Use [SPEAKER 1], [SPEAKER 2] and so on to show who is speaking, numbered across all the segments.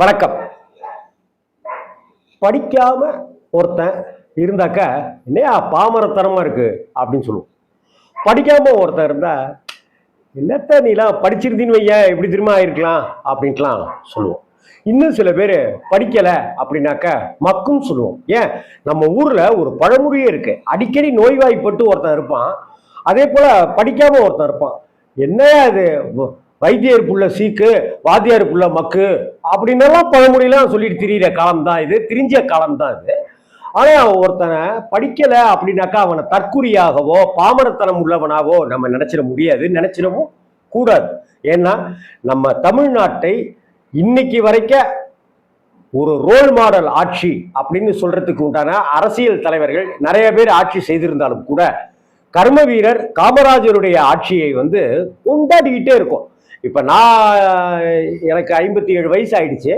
[SPEAKER 1] வணக்கம். படிக்காம ஒருத்தன் இருந்தாக்க என்னையா பாமரத்தனமாக இருக்கு அப்படின்னு சொல்லுவோம். படிக்காம ஒருத்தன் இருந்தா என்னத்த நீலாம் படிச்சிருந்தீன்னு வையன் இப்படி திரும்ப ஆயிருக்கலாம் அப்படின்ட்டுலாம் சொல்லுவோம். இன்னும் சில பேர் படிக்கலை அப்படின்னாக்க மக்கும் சொல்லுவோம். ஏன்? நம்ம ஊரில் ஒரு பழமொழியே இருக்கு. அடிக்கடி நோய்வாய்ப்பட்டு ஒருத்தன் இருப்பான். அதே போல படிக்காம ஒருத்தன் இருப்பான். என்னையா அது வைத்தியர் புள்ள சீக்கு வாத்தியார் புள்ள மக்கு அப்படின்னெல்லாம் பழமொழியெல்லாம் சொல்லிட்டு திரியிற காலம் தான் இது திரிஞ்ச காலம் தான் இது. ஆனால் அவன் ஒருத்தனை படிக்கலை அப்படின்னாக்கா அவனை தற்குறியாகவோ பாமரத்தனம் உள்ளவனாகவோ நம்ம நினச்சிட முடியாது நினச்சிடவும் கூடாது. ஏன்னா நம்ம தமிழ்நாட்டை இன்னைக்கு வரைக்க ஒரு ரோல் மாடல் ஆட்சி அப்படின்னு சொல்றதுக்கு உண்டான அரசியல் தலைவர்கள் நிறைய பேர் ஆட்சி செய்திருந்தாலும் கூட கர்ம வீரர் காமராஜருடைய ஆட்சியை வந்து கொண்டாடிக்கிட்டே இருக்கும். இப்போ நான் எனக்கு ஐம்பத்தி ஏழு வயசு ஆயிடுச்சு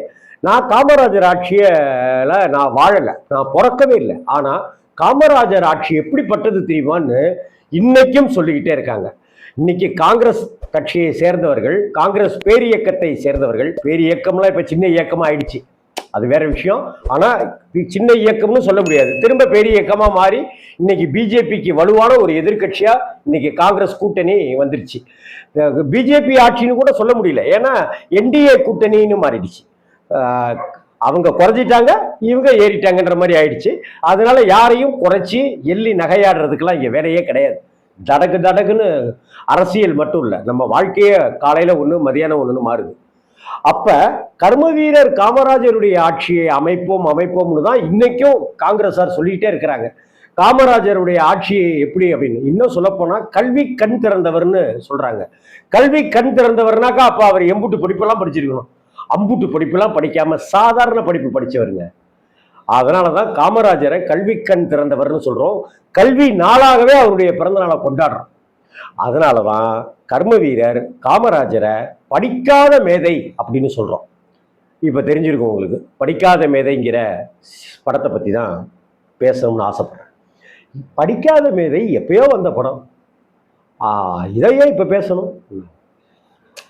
[SPEAKER 1] நான் காமராஜர் ஆட்சியில் நான் வாழலை. நான் பிறக்கவே இல்லை. ஆனால் காமராஜர் ஆட்சி எப்படிப்பட்டது தெரியுமான்னு இன்னைக்கும் சொல்லிக்கிட்டே இருக்காங்க. இன்னைக்கு காங்கிரஸ் கட்சியை சேர்ந்தவர்கள் காங்கிரஸ் பேரியக்கத்தை சேர்ந்தவர்கள் பேரியக்கம்லாம் இப்போ சின்ன இயக்கமாக ஆயிடுச்சு. அது வேற விஷயம். ஆனால் சின்ன இயக்கம்னு சொல்ல முடியாது. திரும்ப பெரிய இயக்கமாக மாறி இன்னைக்கு பிஜேபிக்கு வலுவான ஒரு எதிர்கட்சியாக இன்னைக்கு காங்கிரஸ் கூட்டணி வந்துருச்சு. பிஜேபி ஆட்சின்னு கூட சொல்ல முடியல. ஏன்னா என்டிஏ கூட்டணின்னு மாறிடுச்சு. அவங்க குறைஞ்சிட்டாங்க இவங்க ஏறிட்டாங்கன்ற மாதிரி ஆயிடுச்சு. அதனால யாரையும் குறைச்சி எள்ளி நகையாடுறதுக்கெல்லாம் இங்கே வேலையே கிடையாது. தடகு தடக்குன்னு அரசியல் மட்டும் இல்லை. நம்ம வாழ்க்கையே காலையில் ஒன்று மதியானம் ஒன்றுன்னு மாறுது. அப்ப கர்ம வீரர் காமராஜருடைய ஆட்சியை அமைப்போம் அமைப்போம்னு தான் இன்னைக்கும் காங்கிரஸார் சொல்லிட்டே இருக்கிறாங்க. காமராஜருடைய ஆட்சியை எப்படி அப்படின்னு இன்னும் சொல்லப்போனால் கல்வி கண் திறந்தவர்னு சொல்றாங்க. கல்வி கண் திறந்தவர்னாக்கா அப்ப அவர் எம்பூட்டு படிப்பெல்லாம் படிச்சிருக்கணும். அம்பூட்டு படிப்பெல்லாம் படிக்காம சாதாரண படிப்பு படிச்சவருங்க. அதனாலதான் காமராஜரை கல்வி கண் திறந்தவர்னு சொல்றோம். கல்வி நாளாகவே அவருடைய பிறந்த நாளை கொண்டாடுறோம். அதனாலதான் கர்ம வீரர் காமராஜரை படிக்காத மேதை அப்படின்னு சொல்கிறோம் இப்போ தெரிஞ்சிருக்கும் உங்களுக்கு. படிக்காத மேதைங்கிற படத்தை பற்றி தான் பேசணும்னு ஆசைப்பட்றேன். படிக்காத மேதை எப்பயோ வந்த படம். இதையே இப்போ பேசணும்.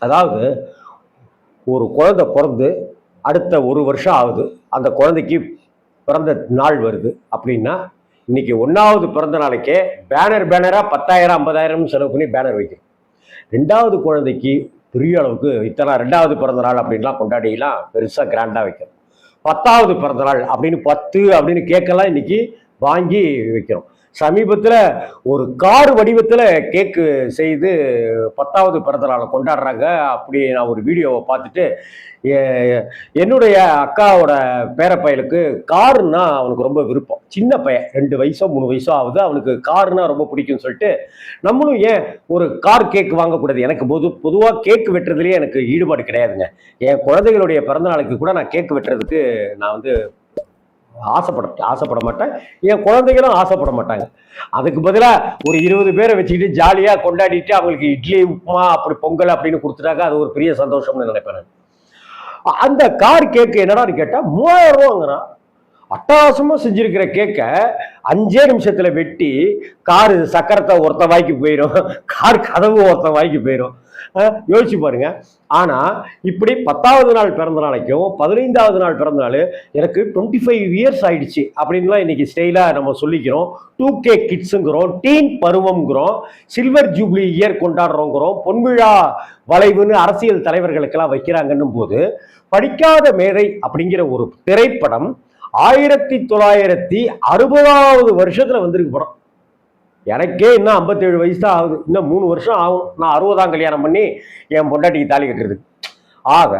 [SPEAKER 1] அதாவது ஒரு குழந்தை பிறந்து அடுத்த ஒரு வருஷம் ஆகுது. அந்த குழந்தைக்கு பிறந்த நாள் வருது அப்படின்னா இன்னைக்கு ஒன்றாவது பிறந்த நாளைக்கே பேனர் பேனராக பத்தாயிரம் ஐம்பதாயிரம்னு செலவு பண்ணி பேனர் வைக்கிறோம் ரெண்டாவது குழந்தைக்கு பெரிய அளவுக்கு இத்தனை ரெண்டாவது பிறந்தநாள் அப்படின்லாம் கொண்டாடிலாம் பெருசாக கிராண்டாக வைக்கிறோம் பத்தாவது பிறந்தநாள் அப்படின்னு பத்து அப்படின்னு கேட்கலாம் இன்னைக்கு வாங்கி வைக்கிறோம். சமீபத்தில் ஒரு கார் வடிவத்தில் கேக்கு செய்து பத்தாவது பிறந்த நாளை கொண்டாடுறாங்க. அப்படி நான் ஒரு வீடியோவை பார்த்துட்டு என்னுடைய அக்காவோட பேரப்பையலுக்கு காருன்னா அவனுக்கு ரொம்ப விருப்பம். சின்ன பையன் ரெண்டு வயசோ மூணு வயசோ ஆகுது. அவனுக்கு காருன்னா ரொம்ப பிடிக்கும்னு சொல்லிட்டு நம்மளும் ஏன் ஒரு கார் கேக் வாங்கக்கூடாது? எனக்கு பொது பொதுவாக கேக் வெட்டுறதுலேயே எனக்கு ஈடுபாடு கிடையாதுங்க. என் குழந்தைகளுடைய பிறந்த நாளுக்கு கூட நான் கேக் வெட்டுறதுக்கு நான் வந்து ஆசைப்பட ஆசைப்பட மாட்டேன் என் குழந்தைகளும் ஆசைப்பட மாட்டாங்க அதுக்கு பதிலாக ஒரு இருபது பேரை வச்சுக்கிட்டு ஜாலியாக கொண்டாடிட்டு அவங்களுக்கு இட்லி உப்புமா அப்படி பொங்கல் அப்படின்னு கொடுத்துட்டாக்க அது ஒரு பெரிய சந்தோஷம்னு நினைப்பேன் அந்த கார் கேக்கு என்னடான்னு கேட்டால் மூவாயிரம் ரூபாங்கிறான் அட்டகாசமாக செஞ்சுருக்கிற கேக்கை அஞ்சே நிமிஷத்தில் வெட்டி காரு சக்கரத்தை ஒருத்த வாய்க்கு போயிடும் கார் கதவு ஒருத்த வாய்க்கு போயிடும் யோசிச்சு பாருங்க. ஆனா இப்படி பத்தாவது நாள் பிறந்த நாளைக்கும் பதினைந்தாவது நாள் பிறந்த நாள் எனக்கு டுவெண்ட்டி ஃபைவ் இயர்ஸ் ஆயிடுச்சு அப்படின்லாம் இன்னைக்கு ஸ்டைலா நம்ம சொல்லிக்கிறோம். டூ கே கிட்ஸுங்கிறோம் டீன் பருவம்ங்கிறோம் சில்வர் ஜூப்ளி இயர் கொண்டாடுறோங்கிறோம் பொன்விழா வளைவுன்னு அரசியல் தலைவர்களுக்கெல்லாம் வைக்கிறாங்கன்னும் போது படிக்காத மேதை அப்படிங்கிற ஒரு திரைப்படம் ஆயிரத்தி தொள்ளாயிரத்தி அறுபதாவது வருஷத்துல வந்திருக்கு படம். எனக்கே இன்னும் ஐம்பத்தேழு வயசு தான் ஆகுது இன்னும் மூணு வருஷம் ஆகும். நான் அறுபதாம் கல்யாணம் பண்ணி என் பொண்டாட்டிக்கு தாலி கட்டுறதுக்கு. ஆக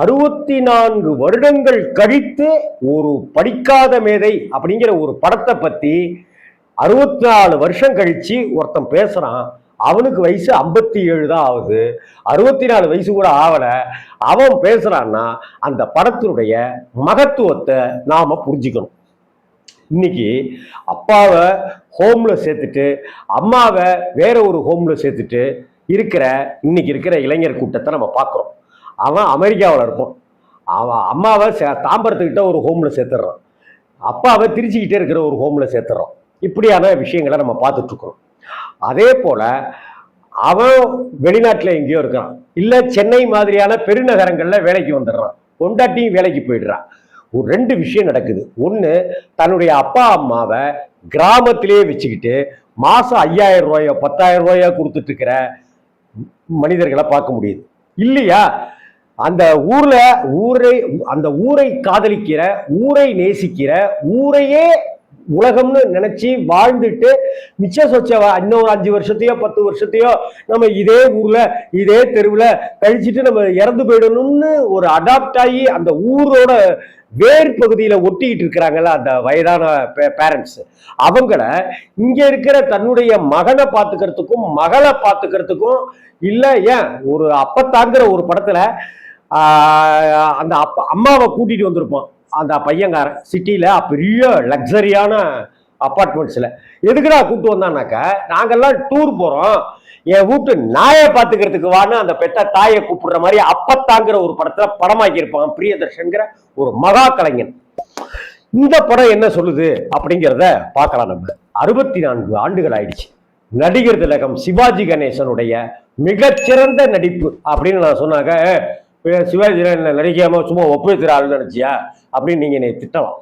[SPEAKER 1] அறுபத்தி நான்கு வருடங்கள் கழித்து ஒரு படிக்காத மேதை அப்படிங்கிற ஒரு படத்தை பற்றி அறுபத்தி நாலு வருஷம் கழித்து ஒருத்தன் பேசுகிறான் அவனுக்கு வயசு ஐம்பத்தி ஏழு தான் ஆகுது. அறுபத்தி நாலு வயசு கூட ஆகலை அவன் பேசுகிறான்னா அந்த படத்தினுடைய மகத்துவத்தை நாம் புரிஞ்சுக்கணும். இன்னைக்கு அப்பாவை ஹோமில் சேர்த்துட்டு அம்மாவை வேற ஒரு ஹோமில் சேர்த்துட்டு இருக்கிற இன்னைக்கு இருக்கிற இளைஞர் கூட்டத்தை நம்ம பார்க்குறோம். அவன் அமெரிக்காவில் இருப்பான். அவன் அம்மாவை சே- தாம்பரத்துக்கிட்ட ஒரு ஹோமில் சேர்த்துடுறான். அப்பாவை திருச்சிக்கிட்டே இருக்கிற ஒரு ஹோமில் சேர்த்துறான் இப்படியான விஷயங்களை நம்ம பார்த்துட்ருக்குறோம் அதே போல் அவன் வெளிநாட்டில் எங்கேயோ இருக்கிறான் இல்லை சென்னை மாதிரியான பெருநகரங்களில் வேலைக்கு வந்துடுறான். பொண்டாட்டியும் வேலைக்கு போயிடுறான் ஒரு ரெண்டு விஷயம் நடக்குது. ஒன்று தன்னுடைய அப்பா அம்மாவை கிராமத்திலேயே வச்சுக்கிட்டு மாதம் ஐயாயிரம் ரூபாயோ பத்தாயிரம் ரூபாயோ கொடுத்துட்டு இருக்கிற மனிதர்களை பார்க்க முடியுது. இல்லையா? அந்த ஊரில் ஊரை அந்த ஊரை காதலிக்கிற ஊரை நேசிக்கிற ஊரையே உலகம்னு நினைச்சு வாழ்ந்துட்டு மிச்ச சொச்ச இன்னொரு இன்னும் அஞ்சு வருஷத்தையோ பத்து வருஷத்தையோ நம்ம இதே ஊர்ல இதே தெருவில் கழிச்சிட்டு நம்ம இறந்து போயிடணும்னு ஒரு அடாப்ட் ஆகி அந்த ஊரோட வேர் பகுதியில ஒட்டிக்கிட்டு இருக்கிறாங்கல்ல அந்த வயதான பேரண்ட்ஸ் அவங்கள இங்க இருக்கிற தன்னுடைய மகனை பார்த்துக்கிறதுக்கும் மகளை பார்த்துக்கிறதுக்கும் இல்ல ஏன்? ஒரு அப்பத்தாங்கிற ஒரு படத்துல அந்த அப்பா அம்மாவை கூட்டிட்டு வந்திருப்பான். அந்த பையன்காரன் சிட்டியில் பெரிய லக்ஸரியான அப்பார்ட்மெண்ட்ஸில் எதுக்குடா கூப்பிட்டு வந்தானாக்கா நாங்கெல்லாம் டூர் போகிறோம் என் வீட்டு நாயை பார்த்துக்கிறதுக்கு வான்னு அந்த பெத்த தாயை கூப்பிடுற மாதிரி அப்பத்தாங்கிற ஒரு படத்தில் படமாக்கியிருப்பான் பிரியதர்ஷன்கிற ஒரு மகா கலைஞன். இந்த படம் என்ன சொல்லுது அப்படிங்கிறத பார்க்கலாம் நம்ம. அறுபத்தி நான்கு ஆண்டுகள் ஆயிடுச்சு. நடிகர் திலகம் சிவாஜி கணேசனுடைய மிகச்சிறந்த நடிப்பு அப்படின்னு நான் சொன்னாங்க. சிவாஜி என்ன நடிக்காம சும்மா ஒப்புத்துற ஆள் நினைச்சியா? அப்படின்னு நீங்கள் என்னை திட்டலாம்.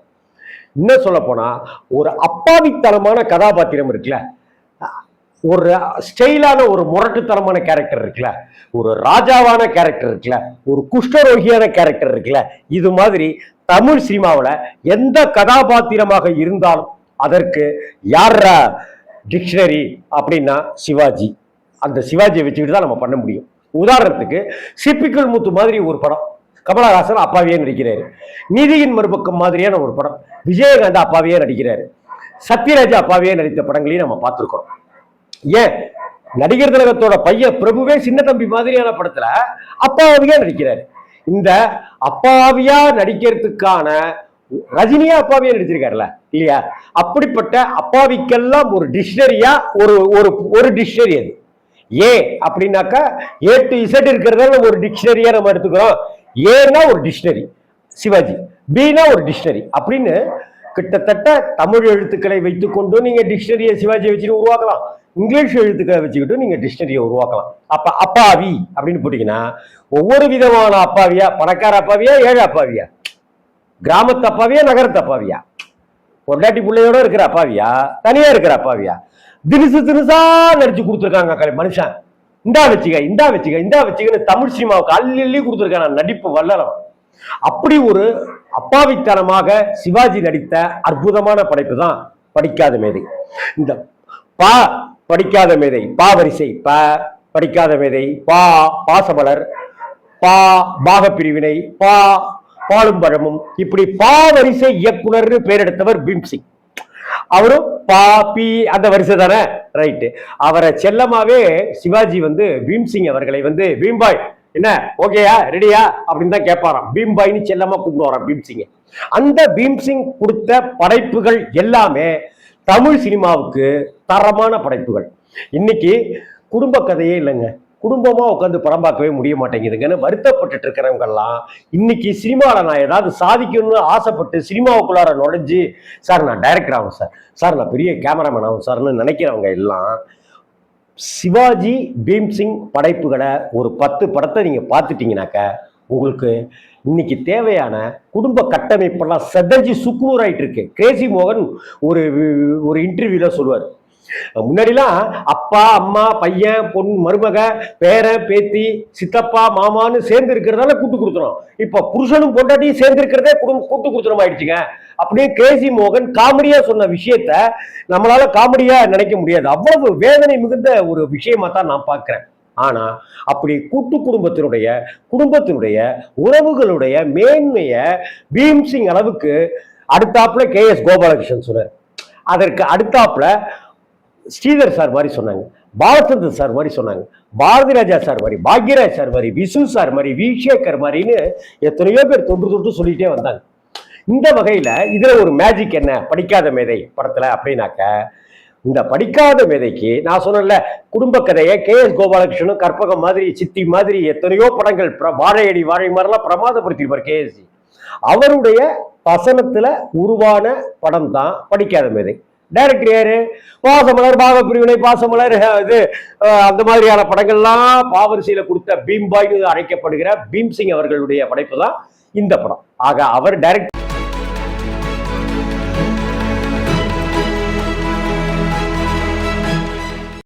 [SPEAKER 1] இன்னும் சொல்லப்போனால் ஒரு அப்பாவித்தனமான கதாபாத்திரம் இருக்குல்ல. ஒரு ஸ்டைலான ஒரு முரட்டுத்தனமான கேரக்டர் இருக்குல்ல. ஒரு ராஜாவான கேரக்டர் இருக்குல்ல. ஒரு குஷ்டரோகியான கேரக்டர் இருக்குல்ல. இது மாதிரி தமிழ் சினிமாவில் எந்த கதாபாத்திரமாக இருந்தாலும் அதற்கு யாரா டிக்ஷனரி அப்படின்னா சிவாஜி. அந்த சிவாஜியை வச்சுக்கிட்டு தான் நம்ம பண்ண முடியும். உதாரணத்துக்கு சிப்பிக்கல் முத்து மாதிரி ஒரு படம். கமலஹாசன் அப்பாவியே நடிக்கிறாரு. நீதியின் மறுபக்கம் மாதிரியான ஒரு படம். விஜயகாந்த் அப்பாவியே நடிக்கிறாரு. சத்யராஜ் அப்பாவியே நடித்த படங்களையும் நம்ம பார்த்துருக்கோம் ஏன்? நடிகர் திலகத்தோட பையன் பிரபுவே சின்ன தம்பி மாதிரியான படத்துல அப்பாவியா நடிக்கிறாரு. இந்த அப்பாவியா நடிக்கிறதுக்கான ரஜினியா அப்பாவியா நடிச்சிருக்காருல்ல? இல்லையா? அப்படிப்பட்ட அப்பாவிக்கெல்லாம் ஒரு டிக்ஷனரியா ஒரு ஒரு ஒரு டிக்ஷனரி அது. ஏ அப்படின்னாக்கா ஏ டு இசட் இருக்கிறதால ஒரு டிக்ஷனரியா நம்ம எடுத்துக்கிறோம். ஏன்னா ஒரு டிக்ஷனரி சிவாஜி. பினா ஒரு டிக்ஷனரி அப்படின்னு கிட்டத்தட்ட தமிழ் எழுத்துக்களை வைத்துக்கொண்டு நீங்க டிக்ஷனரியை சிவாஜியை வச்சுட்டு உருவாக்கலாம். இங்கிலீஷ் எழுத்துக்களை வச்சுக்கிட்டு நீங்க டிக்ஷனரியை உருவாக்கலாம். அப்ப அப்பாவி அப்படின்னு போட்டீங்கன்னா ஒவ்வொரு விதமான அப்பாவியா பணக்கார அப்பாவியா ஏழை அப்பாவியா? கிராமத்து அப்பாவியா நகரத்து அப்பாவியா? பொண்டாட்டி பிள்ளையோட இருக்கிற அப்பாவியா? தனியா இருக்கிற அப்பாவியா? தினுசு தினுசா நடிச்சு கொடுத்துருக்காங்க க- மனுஷன். இந்தா வச்சுக்க இந்தா வச்சுக்க இந்தா வச்சுக்கன்னு தமிழ் சினிமாவுக்கு அள்ளி அள்ளி கொடுத்துருக்கான் நடிப்பு வல்லலம் அப்படி ஒரு அப்பாவித்தனமாக சிவாஜி நடித்த அற்புதமான படைப்பு தான் படிக்காத மேதை. இந்த பா படிக்காத மேதை பா வரிசை ப படிக்காத மேதை பா பாசமலர் பா பாகப்பிரிவினை பா பாலும் பழமும் இப்படி பா வரிசை இயக்குனர்னு பெயர் எடுத்தவர் பீம்சிங். அவரும் பா பி அந்த வரிசை தானே ரைட்டு அவரை செல்லமாவே சிவாஜி வந்து பீம்சிங் அவர்களை வந்து பீம்பாய் என்ன? ஓகேயா? ரெடியா அப்படின்னு தான் கேட்பாராம். பீம்பாய்னு செல்லமா வரான் பீம்சிங்க. அந்த பீம்சிங் கொடுத்த படைப்புகள் எல்லாமே தமிழ் சினிமாவுக்கு தரமான படைப்புகள். இன்னைக்கு குடும்ப கதையே இல்லைங்க. குடும்பமாக உட்காந்து படம் பார்க்கவே முடிய மாட்டேங்குதுங்கன்னு வருத்தப்பட்டுட்டு இருக்கிறவங்கெல்லாம் இன்னைக்கு சினிமாவில் நான் ஏதாவது சாதிக்கணும்னு ஆசைப்பட்டு சினிமாவுக்குள்ளார நுழைஞ்சு சார் நான் டைரக்டர் ஆகும் சார். சார் நான் பெரிய கேமராமேன் ஆகும் சார்னு நினைக்கிறவங்க எல்லாம் சிவாஜி பீம்சிங் படைப்புகளை ஒரு பத்து படத்தை நீங்கள் பார்த்துட்டீங்கனாக்க உங்களுக்கு இன்னைக்கு தேவையான குடும்ப கட்டமைப்பெல்லாம் செதஞ்சு சுக்குநூறாயிட்டு இருக்கு கிரேசி மோகன் ஒரு ஒரு இன்டர்வியூவில் சொல்லுவார். முன்னாடிலாம் அப்பா அம்மா பையன் பொன் மருமக பேரன் பேத்தி சித்தப்பா மாமான்னு சேர்ந்து இருக்கிறதால கூட்டு கொடுத்துரும் இப்ப புருஷனும் பொண்டாட்டியும் சேர்ந்து இருக்கிறதே குடும்பம் கூட்டு கொடுத்துரும் ஆயிடுச்சுங்க. அப்படியே கேசி மோகன் காமெடியா சொன்ன விஷயத்த நம்மளால காமெடியா நினைக்க முடியாது. அவ்வளவு வேதனை மிகுந்த ஒரு விஷயமா தான் நான் பார்க்கிறேன். ஆனா அப்படி கூட்டு குடும்பத்தினுடைய குடும்பத்தினுடைய உறவுகளுடைய மேன்மைய பீம்சிங் அளவுக்கு அடுத்தாப்புல கே எஸ் கோபாலகிருஷ்ணன் சொன்னார். அதற்கு அடுத்தாப்புல ஸ்ரீதர் சார் மாதிரி சொன்னாங்க. பாலச்சந்தர் சார் மாதிரி சொன்னாங்க. பாரதி ராஜா சார் மாதிரி பாக்யராஜ் சார் மாதிரி விசு சார் மாதிரி விசேகர் மாதிரின்னு எத்தனையோ பேர் தொன்று தொட்டு சொல்லிட்டே வந்தாங்க. இந்த வகையில் இதில் ஒரு மேஜிக் என்ன? படிக்காத மேதை படத்தில் அப்படின்னாக்க இந்த படிக்காத மேதைக்கு நான் சொன்னேன்ல குடும்ப கதையை கே எஸ் கோபாலகிருஷ்ணனும் கற்பகம் மாதிரி சித்தி மாதிரி எத்தனையோ படங்கள் பிர- வாழையடி வாழை மாதிரிலாம் பிரமாதப்படுத்தியிருப்பார் கேஎஸ்சி அவருடைய வசனத்தில் உருவான படம் தான் படிக்காத மேதை. டைரக்டர் யாரு? பாசமலர் பாகப்பிரிவினை பாசமலர் இது அந்த மாதிரியான படங்கள்லாம் பாவரிசையில கொடுத்த பீம்பாய்னு அழைக்கப்படுகிற பீம்சிங் அவர்களுடைய படைப்பு தான் இந்த படம். ஆக அவர் டைரக்ட்